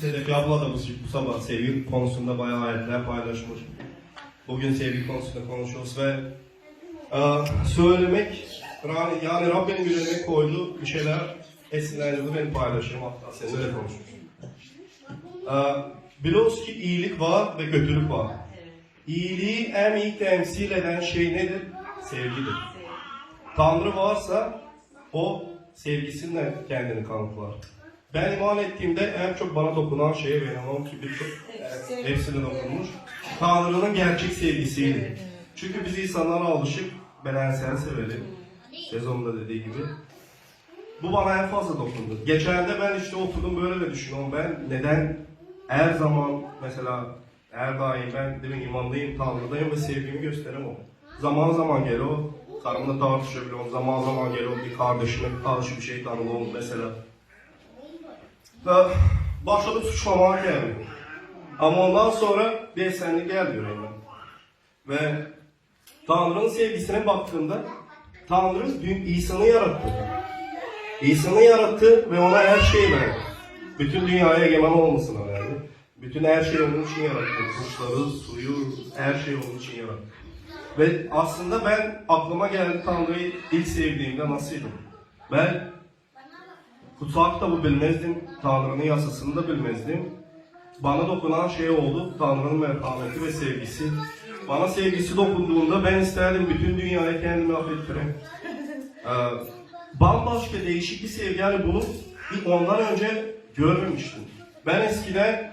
Sedef abla da bu, bu sabah sevgi konusunda bayağı ayetler paylaşmış. Bugün sevgi konusunda konuşuyoruz ve e, söylemek yani, Rabbinin yüreğine koyduğu bir şeyler esinlendirdi beni paylaşırım hatta seninle de konuşmuşum. E, biliyoruz ki iyilik var ve kötülük var. İyiliği en iyi temsil eden şey nedir? Sevgidir. Tanrı varsa o sevgisinle kendini kanıtlar. Ben iman ettiğimde en çok bana dokunan şey ve inanıyorum ki birçok e, hepsine dokunmuş. Tanrı'nın gerçek sevgisiydi. Çünkü biz insanlara alışıp bedensel sevelim. Sezonda dediği gibi. Bu bana en fazla dokundu. Geçen de ben işte oturdum böyle de düşünüyorum. Ben neden her zaman mesela her daim ben demin imandayım, Tanrı'dayım ve sevgimi gösteremem. Zaman zaman geliyor, karımla tartışabiliyorum. Zaman zaman geliyor bir kardeşime karşı bir şey tanımıyorum mesela. Ve başladım suçlamaya geldi. Ama ondan sonra bir gel diyor hemen. Ve Tanrı'nın sevgisine baktığımda Tanrı İsa'nı yarattı. İsa'nı yarattı ve ona her şeyi verdi. Bütün dünyaya egemen olmasına verdi. Bütün her şeyi onun için yarattı. Kuşları, suyu, her şeyi onun için yarattı. Ve aslında ben aklıma geldi Tanrı'yı ilk sevdiğimde nasıldım? Ben kutsal kitabı bilmezdim, Tanrı'nın yasasını da bilmezdim. Bana dokunan şey oldu, Tanrı'nın merhameti ve sevgisi. Bana sevgisi dokunduğunda ben isterdim bütün dünyayı kendime affettireyim. Ee, bambaşka değişik bir sevgi. Yani bunu bir ondan önce görmemiştim. Ben eskiden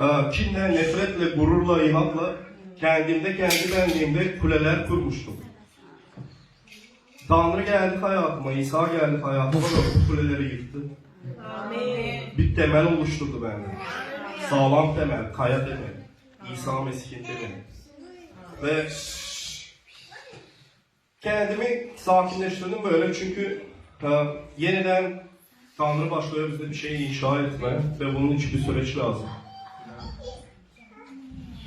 e, kinle, nefretle, gururla, inatla kendimde, kendi benliğimde kuleler kurmuştum. Tanrı geldi hayatıma, İsa geldi hayatıma ve bu kuleleri yıktı. Bir temel oluşturdu bende. Sağlam temel, kaya temel. İsa Mesih'in temeli. Ve kendimi sakinleştirdim böyle çünkü e, yeniden Tanrı başlıyor bize bir şey inşa etme ve bunun için bir süreç lazım.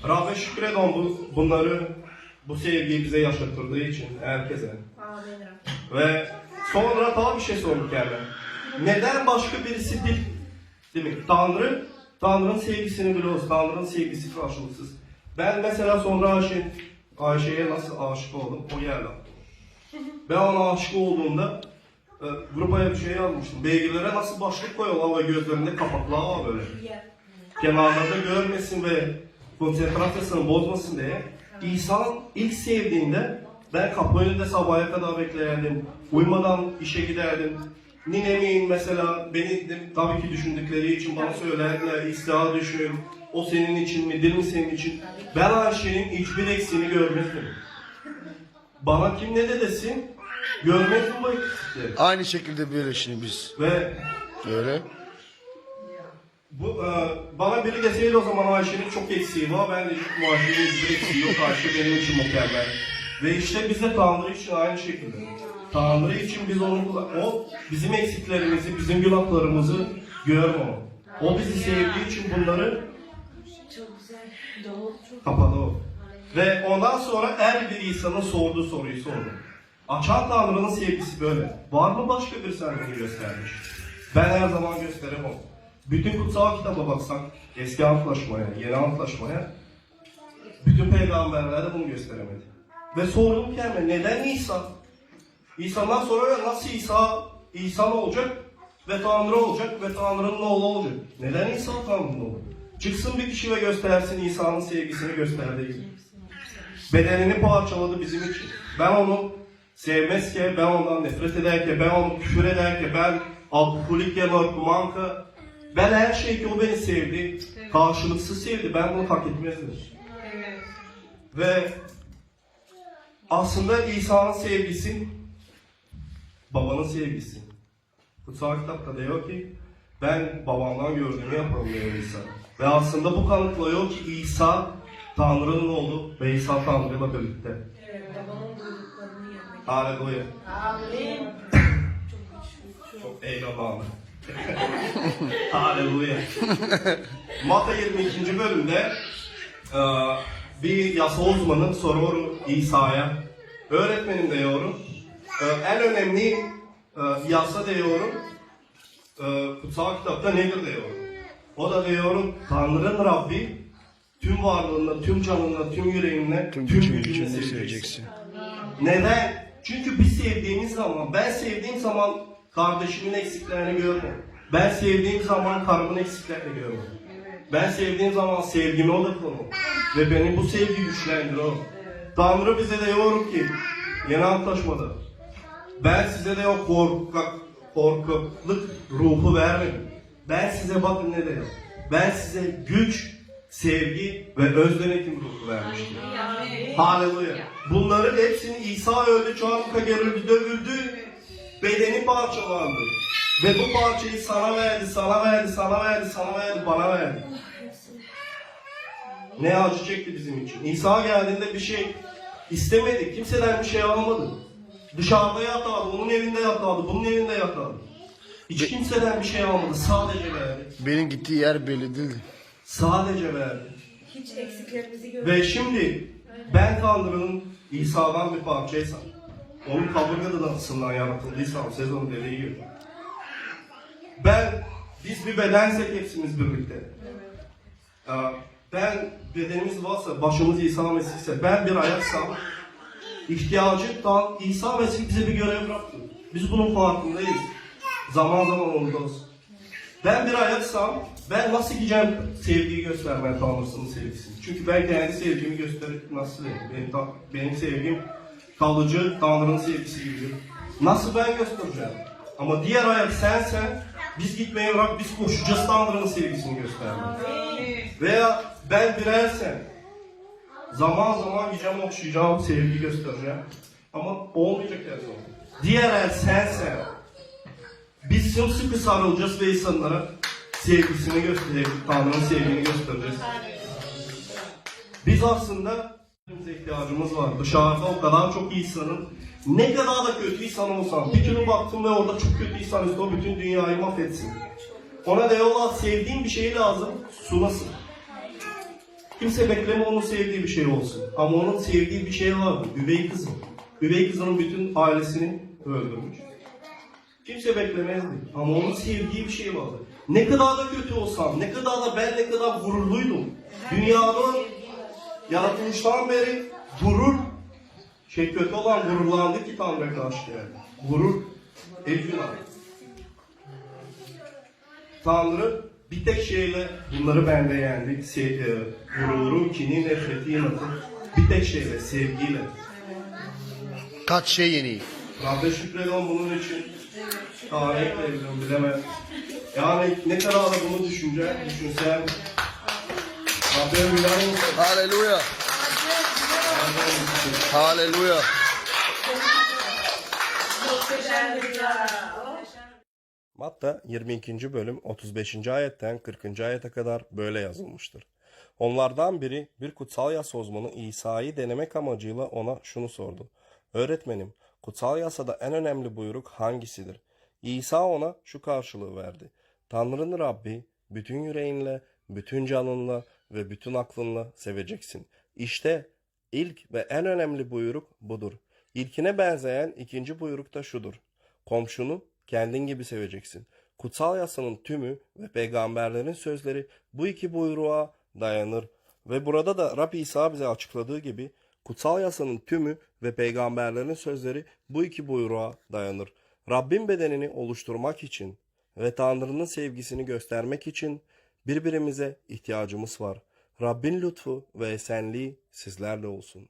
Rabbe şükür edin bu, bunları, bu sevgiyi bize yaşatırdığı için herkese. Ve sonra daha bir şey sorduk yani. Neden başka birisi değil? Değil mi? Tanrı, Tanrı'nın sevgisini biliyoruz. Tanrı'nın sevgisi karşılıksız. Ben mesela sonra Ayşe, Ayşe'ye nasıl aşık oldum? O geldi. Ben ona aşık olduğumda e, grupaya bir şey yazmıştım. Beygirlere nasıl başlık koyuyorlar ve gözlerinde kapaklar böyle. Kenarlarda görmesin ve konsantrasyonu bozmasın diye. İnsan ilk sevdiğinde ben kapı önünde sabaha kadar beklerdim. Uyumadan işe giderdim. Ninemin mesela beni de, tabii ki düşündükleri için bana söylerdiler. İstiha düşün. O senin için mi, değil mi senin için? Ben Ayşe'nin hiçbir eksiğini görmedim. Bana kim ne de desin, görmedim bu eksikleri. Aynı şekilde böyle şimdi biz. Ve Öyle. bu e, bana biri deseydi o zaman Ayşe'nin çok eksiği var. Ben de bu Ayşe'nin hiçbir eksiği yok. Ayşe benim için mükemmel. Ve işte biz de Tanrı için aynı şekilde. Tanrı için biz onu o bizim eksiklerimizi, bizim günahlarımızı görmüyor. O bizi sevdiği için bunları o. Ve ondan sonra her bir insanın sorduğu soruyu sordu. Açan Tanrı'nın sevgisi böyle. Var mı başka bir sendini göstermiş? Ben her zaman gösteremem. Bütün kutsal kitaba baksak, eski antlaşmaya, yeni antlaşmaya, bütün peygamberler de bunu gösteremedi. Ve sordum kendime, neden İsa? İsa'dan sonra nasıl İsa, İsa olacak ve Tanrı olacak ve Tanrı'nın oğlu olacak? Neden İsa Tanrı'nın oğlu? Çıksın bir kişi ve göstersin İsa'nın sevgisini gösterdiği gibi. Bedenini parçaladı bizim için. Ben onu sevmezken, ben ondan nefret ederken, ben onu küfür ederken, ben alkolik narkomanka, ben her şey ki o beni sevdi, karşılıksız sevdi. Ben bunu hak etmezdim. Evet. Ve aslında İsa'nın sevgisi babanın sevgisi. Kutsal kitapta diyor ki ben babamdan gördüğümü yaparım diyor İsa. Ve aslında bu kanıtlıyor ki İsa Tanrı'nın oğlu ve İsa Tanrı'yla birlikte. Evet. Babanın duyduklarını yapmak. Haleluya. Amin. Çok eyvallah. Haleluya. Mata 22. bölümde e, bir yasa uzmanı soruyor İsa'ya. Öğretmenim diyorum. e, En önemli e, yasa diyorum. e, Kutsal kitapta nedir diyorum. O da diyorum Tanrı'nın Rabbi tüm varlığınla, tüm canınla, tüm yüreğinle, Tüm tüm, gücün gücünle seveceksin. Neden? Çünkü biz sevdiğimiz zaman, ben sevdiğim zaman kardeşimin eksiklerini görmüyorum. Ben sevdiğim zaman karımın eksiklerini görmüyorum. Ben sevdiğim zaman sevgime odaklanıyorum. Ve beni bu sevgi güçlendiriyor. Tanrı bize de diyor ki, yeni antlaşmada, ben size de o korkak, korkaklık ruhu vermedim. Ben size bakın ne dedim. Ben size güç, sevgi ve özdenetim ruhu vermiştim. Haleluya. Bunların hepsini İsa öldü, çarmıha gerildi, dövüldü, bedeni parçalandı. Ve bu parçayı sana verdi, sana verdi, sana verdi, sana verdi, bana verdi. Ne acı çekti bizim için. İsa geldiğinde bir şey istemedi, kimseden bir şey alamadı. Dışarıda yatardı, onun evinde yatardı, bunun evinde yatardı. Hiç kimseden bir şey almadı, sadece verdi. Benim gittiği yer belli değil. Sadece verdi. Hiç eksiklerimizi gör. Ve şimdi ben Tanrı'nın İsa'dan bir parçaysam, onun kaburgasından yaratıldıysam sezonun dediği gibi. Ben, biz bir bedensek hepsimiz birlikte. Ben, bedenimiz varsa, başımız İsa Mesih'se, ben bir ayaksam, ihtiyacı da İsa Mesih bize bir görev bıraktı. Biz bunun farkındayız. Zaman zaman olacağız. Ben bir ayaksam ben nasıl gideceğim sevgiyi göstermeye Tanrısının sevgisini. Çünkü ben kendi sevgimi gösterip nasıl benim, benim sevgim kalıcı Tanrı'nın sevgisi gibi. Nasıl ben göstereceğim? Ama diğer ayak sensen biz gitmeyi bırak biz koşacağız Tanrı'nın sevgisini göstermeye. Veya ben birersem zaman zaman gideceğim okşayacağım sevgi göstereceğim. Ama olmayacak her zaman. Diğer el sensen biz sımsıkı sarılacağız ve insanlara sevgisini göstereceğiz, Tanrı'nın sevgini göstereceğiz. Biz aslında ihtiyacımız var. Dışarıda o kadar çok insanın ne kadar da kötü insan olsan bir günü baktım ve orada çok kötü insan o bütün dünyayı mahvetsin. Ona diyorlar sevdiğin bir şey lazım, sunasın. Kimse bekleme onun sevdiği bir şey olsun. Ama onun sevdiği bir şey vardı. Üvey kızı. Üvey kızının bütün ailesini öldürmüş. Kimse beklemezdi. Ama onun sevdiği bir şey vardı. Ne kadar da kötü olsam, ne kadar da ben ne kadar gururluydum. Dünyanın yaratılıştan beri gurur, şey kötü olan gururlandı ki Tanrı'ya karşı geldi. Gurur, günah. Tanrı bir tek şeyle bunları bende yendi. Se e, gururu, kini, nefreti, inatı. Bir tek şeyle, sevgiyle. Kaç şey yeni. Rabbe şükrediyorum bunun için. Ne ekleyebilirim bilemem. Yani ne kadar da bunu düşünce, düşünsem. Haleluya. Haleluya. Matta 22. bölüm 35. ayetten 40. ayete kadar böyle yazılmıştır. Onlardan biri bir kutsal yasa uzmanı İsa'yı denemek amacıyla ona şunu sordu. Öğretmenim, kutsal yasada en önemli buyruk hangisidir? İsa ona şu karşılığı verdi. Tanrı'nın Rabbi bütün yüreğinle, bütün canınla ve bütün aklınla seveceksin. İşte ilk ve en önemli buyruk budur. İlkine benzeyen ikinci buyruk da şudur. Komşunu kendin gibi seveceksin. Kutsal yasanın tümü ve peygamberlerin sözleri bu iki buyruğa dayanır. Ve burada da Rabbi İsa bize açıkladığı gibi kutsal yasanın tümü ve peygamberlerin sözleri bu iki buyruğa dayanır. Rabbin bedenini oluşturmak için ve Tanrı'nın sevgisini göstermek için birbirimize ihtiyacımız var. Rabbin lütfu ve esenliği sizlerle olsun.